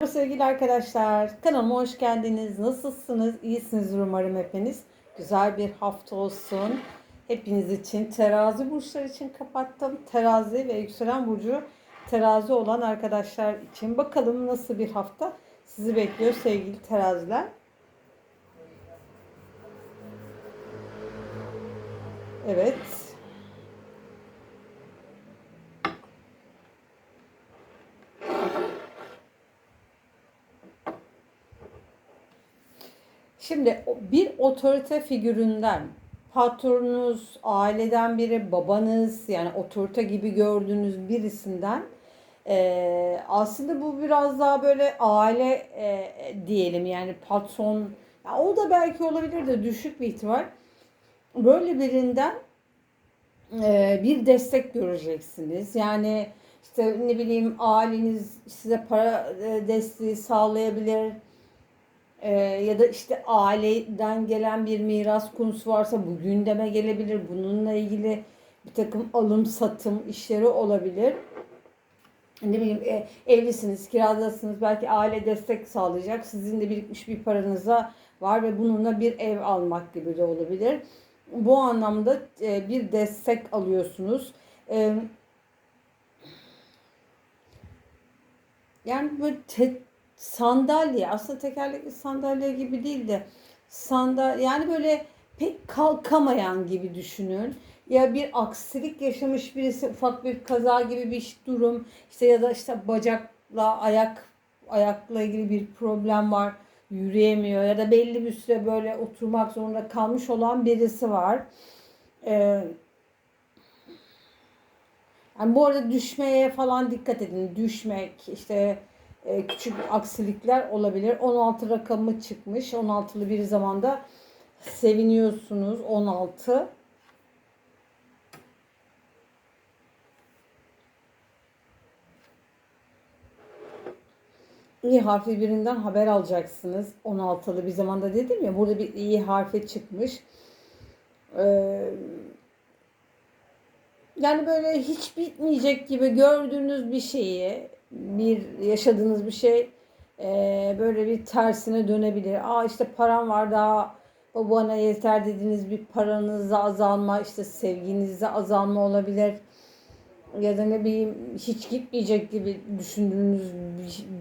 Merhaba sevgili arkadaşlar. Kanalıma hoş geldiniz. Nasılsınız? İyisiniz umarım hepiniz. Güzel bir hafta olsun. Hepiniz için terazi burçlar için kapattım. Terazi ve yükselen burcu terazi olan arkadaşlar için. Bakalım nasıl bir hafta sizi bekliyor sevgili teraziler. Evet. Şimdi bir otorite figüründen patronunuz, aileden biri, babanız yani otorite gibi gördüğünüz birisinden e, aslında bu biraz daha böyle aile e, diyelim yani patron ya o da belki olabilir de düşük bir ihtimal. Böyle birinden e, bir destek göreceksiniz. Yani işte ne bileyim aileniz size para e, desteği sağlayabilir ee, ya da işte aileden gelen bir miras konusu varsa bu gündeme gelebilir. Bununla ilgili bir takım alım satım işleri olabilir. Ne bileyim e, evlisiniz, kiradasınız. Belki aile destek sağlayacak. Sizin de birikmiş bir paranıza var ve bununla bir ev almak gibi de olabilir. Bu anlamda e, bir destek alıyorsunuz. E, yani böyle te- sandalye aslında tekerlekli sandalye gibi değil de sandalye yani böyle pek kalkamayan gibi düşünün. Ya bir aksilik yaşamış birisi ufak bir kaza gibi bir durum işte ya da işte bacakla ayak ayakla ilgili bir problem var yürüyemiyor ya da belli bir süre böyle oturmak zorunda kalmış olan birisi var. Ee, yani bu arada düşmeye falan dikkat edin. Düşmek işte e, küçük aksilikler olabilir. 16 rakamı çıkmış. 16'lı bir zamanda seviniyorsunuz. 16. İyi harfi birinden haber alacaksınız. 16'lı bir zamanda dedim ya burada bir iyi harfi çıkmış. Ee, yani böyle hiç bitmeyecek gibi gördüğünüz bir şeyi bir yaşadığınız bir şey e, böyle bir tersine dönebilir. Aa işte param var daha o bana yeter dediğiniz bir paranızda azalma işte sevginizde azalma olabilir. Ya da ne bileyim hiç gitmeyecek gibi düşündüğünüz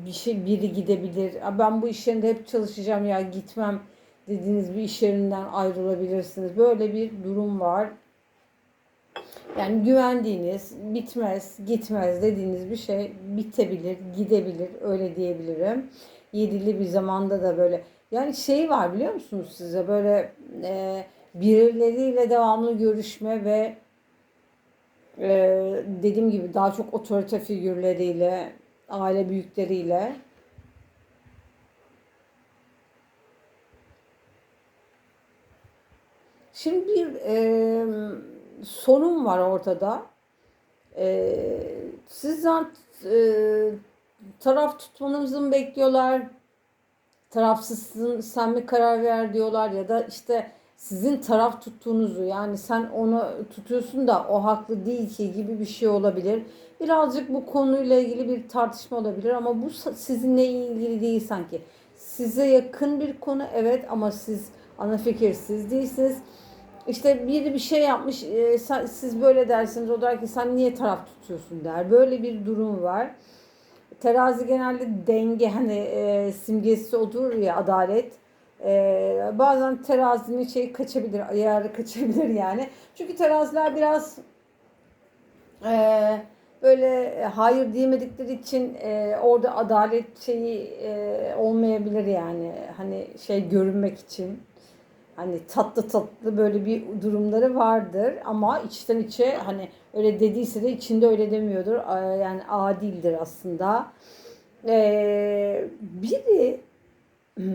bir şey biri gidebilir. Ben bu iş yerinde hep çalışacağım ya gitmem dediğiniz bir iş yerinden ayrılabilirsiniz. Böyle bir durum var. Yani güvendiğiniz, bitmez, gitmez dediğiniz bir şey bitebilir, gidebilir, öyle diyebilirim. Yedili bir zamanda da böyle. Yani şey var biliyor musunuz size böyle e, birileriyle devamlı görüşme ve e, dediğim gibi daha çok otorite figürleriyle, aile büyükleriyle Şimdi bir e, sorun var ortada. E, sizden e, taraf tutmanızı mı bekliyorlar? Tarafsızsın sen mi karar ver diyorlar ya da işte sizin taraf tuttuğunuzu yani sen onu tutuyorsun da o haklı değil ki gibi bir şey olabilir. Birazcık bu konuyla ilgili bir tartışma olabilir ama bu sizinle ilgili değil sanki. Size yakın bir konu evet ama siz ana fikir siz değilsiniz işte biri bir şey yapmış e, siz böyle dersiniz o der ki sen niye taraf tutuyorsun der. Böyle bir durum var. Terazi genelde denge hani e, simgesi odur ya adalet. E, bazen terazinin şey kaçabilir, ayarı kaçabilir yani. Çünkü teraziler biraz e, böyle hayır diyemedikleri için e, orada adalet şeyi e, olmayabilir yani. Hani şey görünmek için hani tatlı tatlı böyle bir durumları vardır ama içten içe hani öyle dediyse de içinde öyle demiyordur. Yani adildir aslında. Ee, biri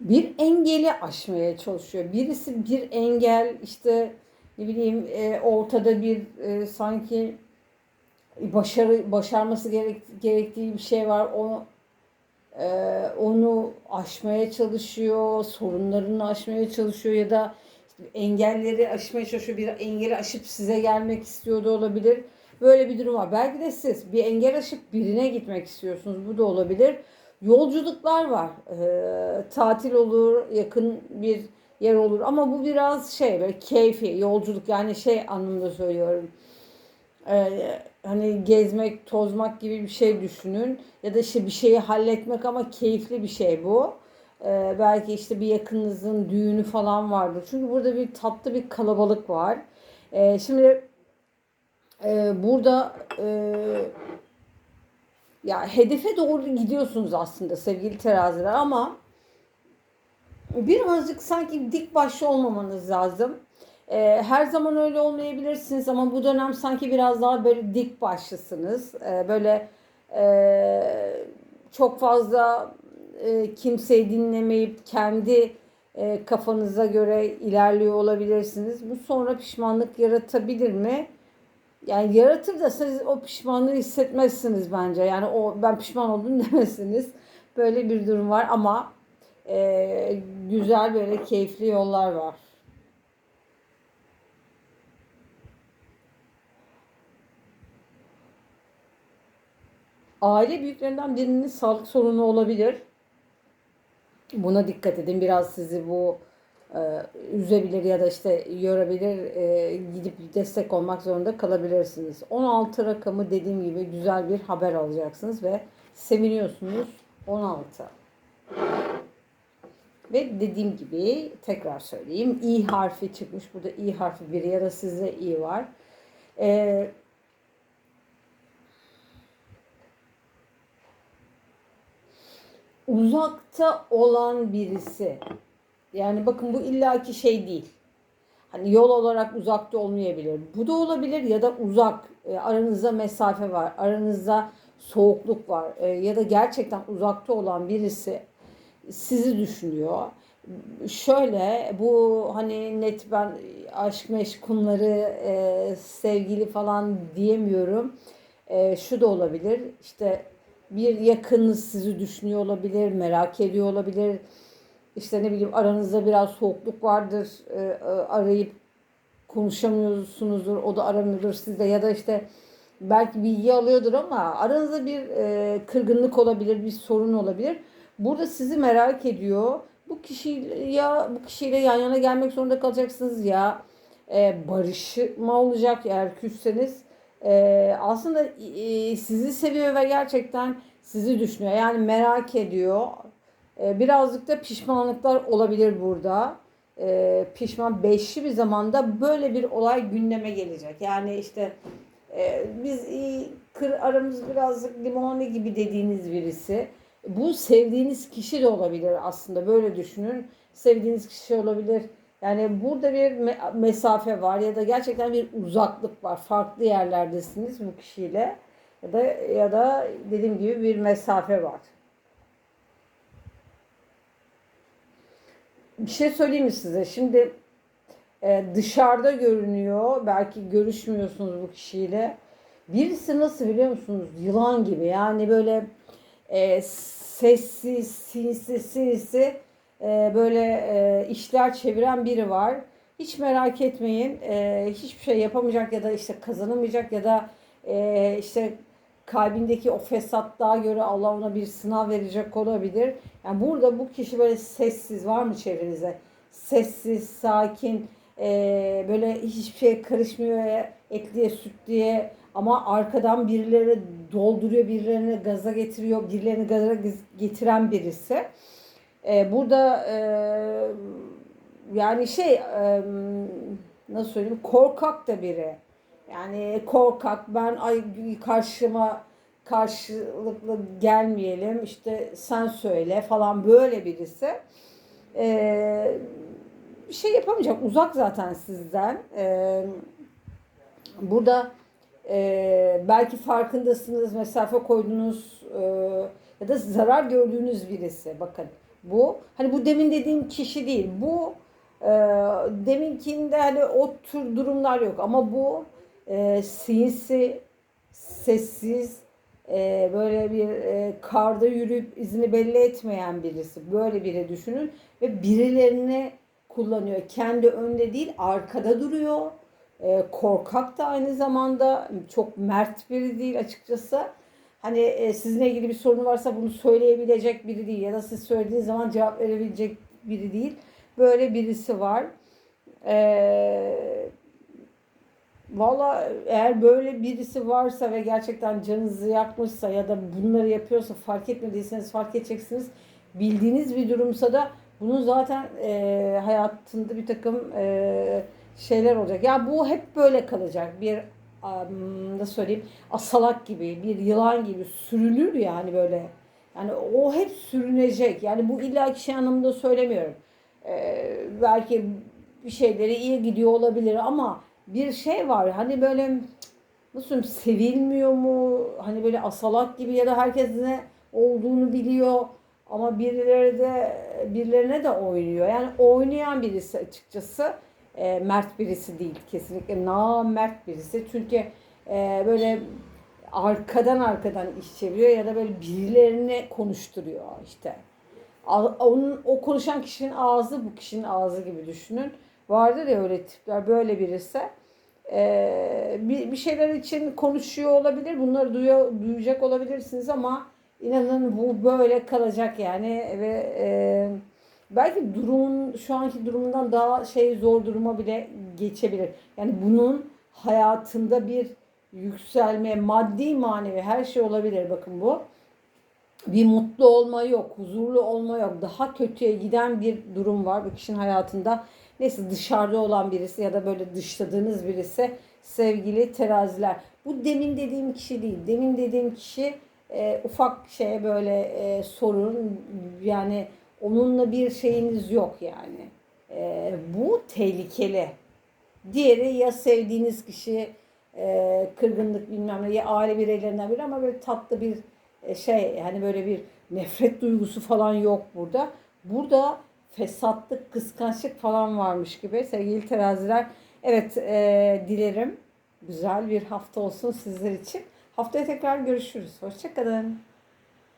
bir engeli aşmaya çalışıyor. Birisi bir engel işte ne bileyim e, ortada bir e, sanki başarı başarması gerek, gerektiği bir şey var. O ee, onu aşmaya çalışıyor, sorunlarını aşmaya çalışıyor ya da engelleri aşmaya çalışıyor. Bir engeli aşıp size gelmek istiyor da olabilir. Böyle bir durum var. Belki de siz bir engel aşıp birine gitmek istiyorsunuz. Bu da olabilir. Yolculuklar var. Ee, tatil olur, yakın bir yer olur ama bu biraz şey böyle keyfi yolculuk yani şey anlamında söylüyorum. Ee, hani gezmek, tozmak gibi bir şey düşünün ya da işte bir şeyi halletmek ama keyifli bir şey bu. Ee, belki işte bir yakınınızın düğünü falan vardır. Çünkü burada bir tatlı bir kalabalık var. Ee, şimdi e, burada e, ya hedefe doğru gidiyorsunuz aslında sevgili teraziler ama birazcık sanki dik başlı olmamanız lazım. Ee, her zaman öyle olmayabilirsiniz ama bu dönem sanki biraz daha böyle dik başlısınız. Ee, böyle e, çok fazla e, kimseyi dinlemeyip kendi e, kafanıza göre ilerliyor olabilirsiniz. Bu sonra pişmanlık yaratabilir mi? Yani yaratır da siz o pişmanlığı hissetmezsiniz bence. Yani o ben pişman oldum demezsiniz. Böyle bir durum var ama e, güzel böyle keyifli yollar var. Aile büyüklerinden birinin sağlık sorunu olabilir. Buna dikkat edin. Biraz sizi bu e, üzebilir ya da işte yorabilir. E, gidip destek olmak zorunda kalabilirsiniz. 16 rakamı dediğim gibi güzel bir haber alacaksınız ve seviniyorsunuz. 16. Ve dediğim gibi tekrar söyleyeyim. i harfi çıkmış. Burada i harfi bir ya da sizde i var. Ee, uzakta olan birisi. Yani bakın bu illaki şey değil. Hani yol olarak uzakta olmayabilir. Bu da olabilir ya da uzak. E, aranızda mesafe var. Aranızda soğukluk var. E, ya da gerçekten uzakta olan birisi sizi düşünüyor. Şöyle bu hani net ben aşk meşk e, sevgili falan diyemiyorum. E, şu da olabilir. İşte bir yakınınız sizi düşünüyor olabilir, merak ediyor olabilir. İşte ne bileyim aranızda biraz soğukluk vardır. E, e, arayıp konuşamıyorsunuzdur. O da aramıyordur sizde ya da işte belki bilgi alıyordur ama aranızda bir e, kırgınlık olabilir, bir sorun olabilir. Burada sizi merak ediyor. Bu kişi ya bu kişiyle yan yana gelmek zorunda kalacaksınız ya e, barışma olacak eğer küsseniz. E, aslında e, sizi seviyor ve gerçekten sizi düşünüyor. Yani merak ediyor. E, birazcık da pişmanlıklar olabilir burada. E, pişman beşli bir zamanda böyle bir olay gündeme gelecek. Yani işte e, biz iyi, kır aramız birazcık limonlu gibi dediğiniz birisi bu sevdiğiniz kişi de olabilir aslında böyle düşünün. Sevdiğiniz kişi olabilir. Yani burada bir mesafe var ya da gerçekten bir uzaklık var. Farklı yerlerdesiniz bu kişiyle ya da ya da dediğim gibi bir mesafe var. Bir şey söyleyeyim mi size? Şimdi e, dışarıda görünüyor. Belki görüşmüyorsunuz bu kişiyle. Birisi nasıl biliyor musunuz? Yılan gibi. Yani böyle e, sessiz, sinsi, sinsi e, böyle e, işler çeviren biri var. Hiç merak etmeyin. E, hiçbir şey yapamayacak ya da işte kazanamayacak ya da e, işte kalbindeki o fesatlığa göre Allah ona bir sınav verecek olabilir. Yani burada bu kişi böyle sessiz var mı çevrenizde? Sessiz, sakin, e, böyle hiçbir şey karışmıyor etliye sütlüye ama arkadan birileri dolduruyor, birilerini gaza getiriyor, birilerini gaza getiren birisi. Ee, burada e, yani şey e, nasıl söyleyeyim korkak da biri. Yani korkak ben ay karşıma karşılıklı gelmeyelim işte sen söyle falan böyle birisi. Ee, şey yapamayacak uzak zaten sizden. Ee, burada e, belki farkındasınız, mesafe koydunuz e, ya da zarar gördüğünüz birisi. Bakın bu hani bu demin dediğim kişi değil. Bu e, deminkinde hani o tür durumlar yok ama bu e, sinsi, sessiz, e, böyle bir e, karda yürüyüp izini belli etmeyen birisi. Böyle biri düşünün ve birilerini kullanıyor. Kendi önde değil arkada duruyor E, korkak da aynı zamanda çok mert biri değil açıkçası. Hani e, sizinle ilgili bir sorunu varsa bunu söyleyebilecek biri değil ya da siz söylediğiniz zaman cevap verebilecek biri değil. Böyle birisi var. Eee Valla eğer böyle birisi varsa ve gerçekten canınızı yakmışsa ya da bunları yapıyorsa fark etmediyseniz fark edeceksiniz. Bildiğiniz bir durumsa da bunun zaten e, hayatında bir takım e, şeyler olacak. Ya bu hep böyle kalacak. Bir nasıl söyleyeyim asalak gibi, bir yılan gibi sürülür yani böyle. Yani o hep sürünecek. Yani bu illa şey anlamında söylemiyorum. E, belki bir şeyleri iyi gidiyor olabilir ama bir şey var. Hani böyle nasıl sevilmiyor mu? Hani böyle asalak gibi ya da herkes ne olduğunu biliyor ama birileri de birilerine de oynuyor. Yani oynayan birisi açıkçası e, mert birisi değil. Kesinlikle na mert birisi. Çünkü e, böyle arkadan arkadan iş çeviriyor ya da böyle birilerini konuşturuyor işte. Onun o konuşan kişinin ağzı bu kişinin ağzı gibi düşünün. Vardır ya öyle tipler böyle birisi e, bir, bir şeyler için konuşuyor olabilir. Bunları duyuyor, duyacak olabilirsiniz ama inanın bu böyle kalacak yani ve e, belki durumun şu anki durumundan daha şey zor duruma bile geçebilir. Yani bunun hayatında bir yükselme, maddi manevi her şey olabilir bakın bu. Bir mutlu olma yok, huzurlu olma yok. Daha kötüye giden bir durum var bu kişinin hayatında. Neyse dışarıda olan birisi ya da böyle dışladığınız birisi sevgili teraziler. Bu demin dediğim kişi değil. Demin dediğim kişi e, ufak şeye böyle e, sorun yani onunla bir şeyiniz yok yani. E, bu tehlikeli. Diğeri ya sevdiğiniz kişi e, kırgınlık bilmem ne ya aile bireylerinden biri ama böyle tatlı bir e, şey hani böyle bir nefret duygusu falan yok burada. Burada fesatlık, kıskançlık falan varmış gibi sevgili teraziler. Evet e, dilerim güzel bir hafta olsun sizler için. Haftaya tekrar görüşürüz. Hoşçakalın.